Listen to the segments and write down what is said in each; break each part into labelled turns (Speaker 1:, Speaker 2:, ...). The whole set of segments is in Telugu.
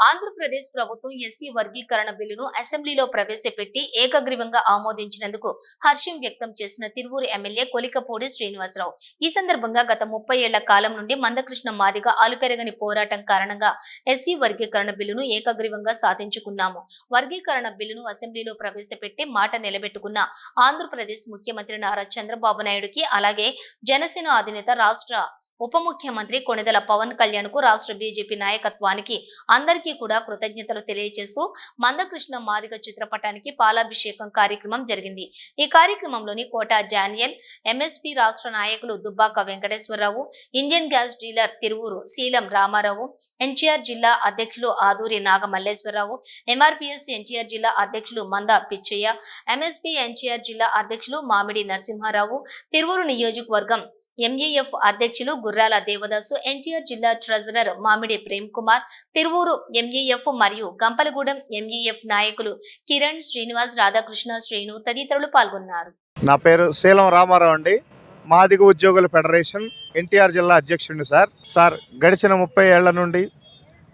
Speaker 1: ఆంధ్రప్రదేశ్ ప్రభుత్వం ఎస్సీ వర్గీకరణ బిల్లును అసెంబ్లీలో ప్రవేశపెట్టి ఏకగ్రీవంగా ఆమోదించినందుకు హర్షం వ్యక్తం చేసిన తిరువూరు ఎమ్మెల్యే కొలికపూడి శ్రీనివాసరావు. ఈ సందర్భంగా గత ముప్పై ఏళ్ళ కాలం నుండి మందకృష్ణ మాదిగ ఆలుపెరగని పోరాటం కారణంగా ఎస్సీ వర్గీకరణ బిల్లును ఏకగ్రీవంగా సాధించుకున్నాము. వర్గీకరణ బిల్లును అసెంబ్లీలో ప్రవేశపెట్టి మాట నిలబెట్టుకున్న ఆంధ్రప్రదేశ్ ముఖ్యమంత్రి నారా చంద్రబాబు నాయుడుకి అలాగే జనసేన అధినేత రాష్ట్ర ఉప ముఖ్యమంత్రి కొణిదెల పవన్ కళ్యాణ్కు రాష్ట్ర బీజేపీ నాయకత్వానికి అందరికీ కూడా కృతజ్ఞతలు తెలియజేస్తూ మందకృష్ణ మాదిగ చిత్రపటానికి పాలాభిషేకం కార్యక్రమం జరిగింది. ఈ కార్యక్రమంలోని కోట జానియల్ ఎంఎస్పీ రాష్ట్ర నాయకులు Dubbaka Venkateswara Rao Indian gas dealer Tiruvuru Seelam Rama Rao NTR జిల్లా అధ్యక్షులు ఆదూరి నాగమల్లేశ్వరరావు ఎంఆర్పిఎస్ ఎన్టీఆర్ జిల్లా అధ్యక్షులు మంద పిచ్చయ్య ఎంఎస్పీ ఎన్టీఆర్ జిల్లా అధ్యక్షులు మామిడి నరసింహారావు తిరువూరు నియోజకవర్గం ఎంఏఎఫ్ అధ్యక్షులు గుర్రాల దేవదాసు ఎన్టీఆర్ జిల్లా ట్రెజరర్ మామిడి ప్రేమ్ కుమార్ తిరువూరు ఎంఈఎఫ్ మరియు గంపలగూడెం ఎంఈఎఫ్ నాయకులు కిరణ్ శ్రీనివాస్ రాధాకృష్ణ శ్రీను తదితరులు పాల్గొన్నారు.
Speaker 2: నా పేరు శీలం రామారావు అండి. మాదిగ ఉద్యోగుల ఫెడరేషన్ ఎన్టీఆర్ జిల్లా అధ్యక్షుడిని సార్. సార్ గడిచిన ముప్పై ఏళ్ళ నుండి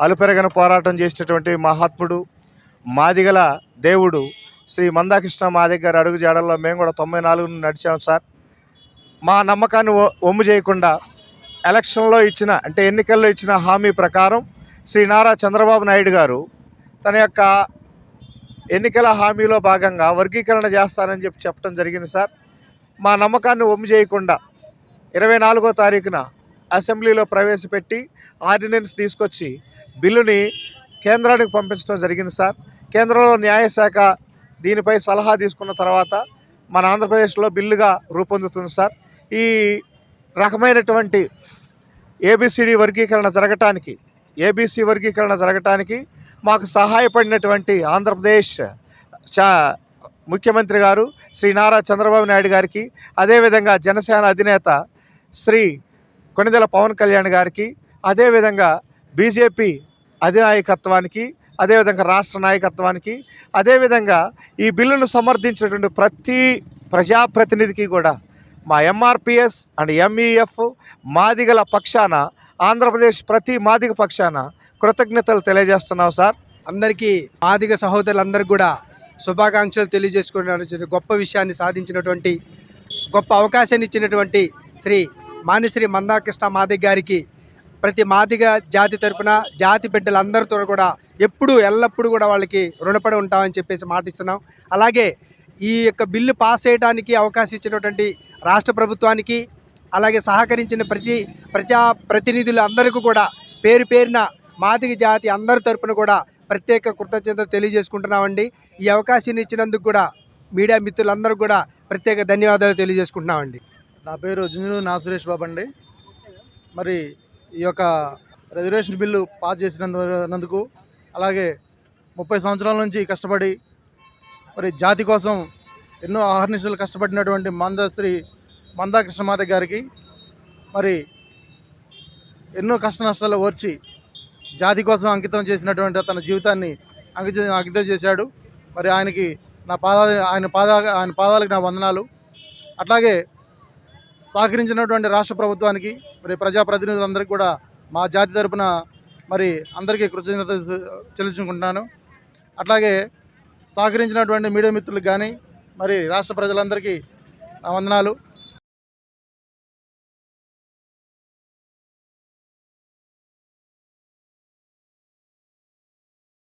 Speaker 2: అలుపెరగని పోరాటం చేసినటువంటి మహాత్ముడు మాదిగల దేవుడు శ్రీ మందాకృష్ణ మాదిగ గారి అడుగు జాడల్లో మేము కూడా తొంభై నాలుగు నడిచాం సార్. మా నమ్మకాన్ని ఒ- ఒమ్ము చేయకుండా ఎలక్షన్లో ఇచ్చిన అంటే ఎన్నికల్లో ఇచ్చిన హామీ ప్రకారం శ్రీ నారా చంద్రబాబు నాయుడు గారు తన యొక్క ఎన్నికల హామీలో భాగంగా వర్గీకరణ చేస్తానని చెప్పి చెప్పడం జరిగింది సార్. మా నమ్మకాన్ని ఒమ్ము చేయకుండా ఇరవై నాలుగో తారీఖున అసెంబ్లీలో ప్రవేశపెట్టి ఆర్డినెన్స్ తీసుకొచ్చి బిల్లుని కేంద్రానికి పంపించడం జరిగింది సార్. కేంద్రంలో న్యాయశాఖ దీనిపై సలహా తీసుకున్న తర్వాత మన ఆంధ్రప్రదేశ్లో బిల్లుగా రూపొందుతుంది సార్. ఈ రకమైనటువంటి ఏబిసిడి వర్గీకరణ జరగటానికి ఏబిసి వర్గీకరణ జరగటానికి మాకు సహాయపడినటువంటి ఆంధ్రప్రదేశ్ ముఖ్యమంత్రి గారు శ్రీ నారా చంద్రబాబు నాయుడు గారికి అదేవిధంగా జనసేన అధినేత శ్రీ కొనిదెల పవన్ కళ్యాణ్ గారికి అదేవిధంగా బీజేపీ అధినాయకత్వానికి అదేవిధంగా రాష్ట్ర నాయకత్వానికి అదేవిధంగా ఈ బిల్లును సమర్థించినటువంటి ప్రతి ప్రజాప్రతినిధికి కూడా మా ఎంఆర్పిఎస్ అండ్ ఎంఈఎఫ్ మాదిగల పక్షాన ఆంధ్రప్రదేశ్ ప్రతి మాదిగ పక్షాన కృతజ్ఞతలు తెలియజేస్తున్నాం సార్.
Speaker 3: అందరికీ మాదిగ సహోదరులందరికీ కూడా శుభాకాంక్షలు తెలియజేసుకున్న గొప్ప విషయాన్ని సాధించినటువంటి గొప్ప అవకాశాన్ని ఇచ్చినటువంటి శ్రీ మానిశ్రీ మందాకృష్ణ మాదిగ గారికి ప్రతి మాదిగ జాతి తరపున జాతి బిడ్డలందరితో కూడా ఎప్పుడూ ఎల్లప్పుడూ కూడా వాళ్ళకి రుణపడి ఉంటామని చెప్పేసి మాటిస్తున్నాం. అలాగే ఈ యొక్క బిల్లు పాస్ చేయడానికి అవకాశం ఇచ్చినటువంటి రాష్ట్ర ప్రభుత్వానికి అలాగే సహకరించిన ప్రతి ప్రజా ప్రతినిధులు అందరికీ కూడా పేరు పేరున మాదిగ జాతి అందరి తరపున కూడా ప్రత్యేక కృతజ్ఞతలు తెలియజేసుకుంటున్నామండి. ఈ అవకాశాన్ని ఇచ్చినందుకు కూడా మీడియా మిత్రులందరూ కూడా ప్రత్యేక ధన్యవాదాలు తెలియజేసుకుంటున్నామండి.
Speaker 2: నా పేరు జుంజును నా సురేష్ బాబు అండి మరి ఈ యొక్క రిజర్వేషన్ బిల్లు పాస్ చేసినందుకు అలాగే ముప్పై సంవత్సరాల నుంచి కష్టపడి మరి జాతి కోసం ఎన్నో ఆహర్నిశలు కష్టపడినటువంటి మందశ్రీ మందాకృష్ణ మాత గారికి మరి ఎన్నో కష్ట నష్టాలు ఓర్చి జాతి కోసం అంకితం చేసినటువంటి తన జీవితాన్ని అంకితం అంకితం చేశాడు. మరి ఆయనకి నా పాద ఆయన పాద ఆయన పాదాలకు నా వందనాలు. అట్లాగే సహకరించినటువంటి రాష్ట్ర ప్రభుత్వానికి మరి ప్రజాప్రతినిధులందరికీ కూడా మా జాతి తరపున మరి అందరికీ కృతజ్ఞత చెల్లించుకుంటున్నాను. అట్లాగే సహకరించినటువంటి మీడియా మిత్రులకు కానీ మరి రాష్ట్ర ప్రజలందరికీ నా వందనాలు.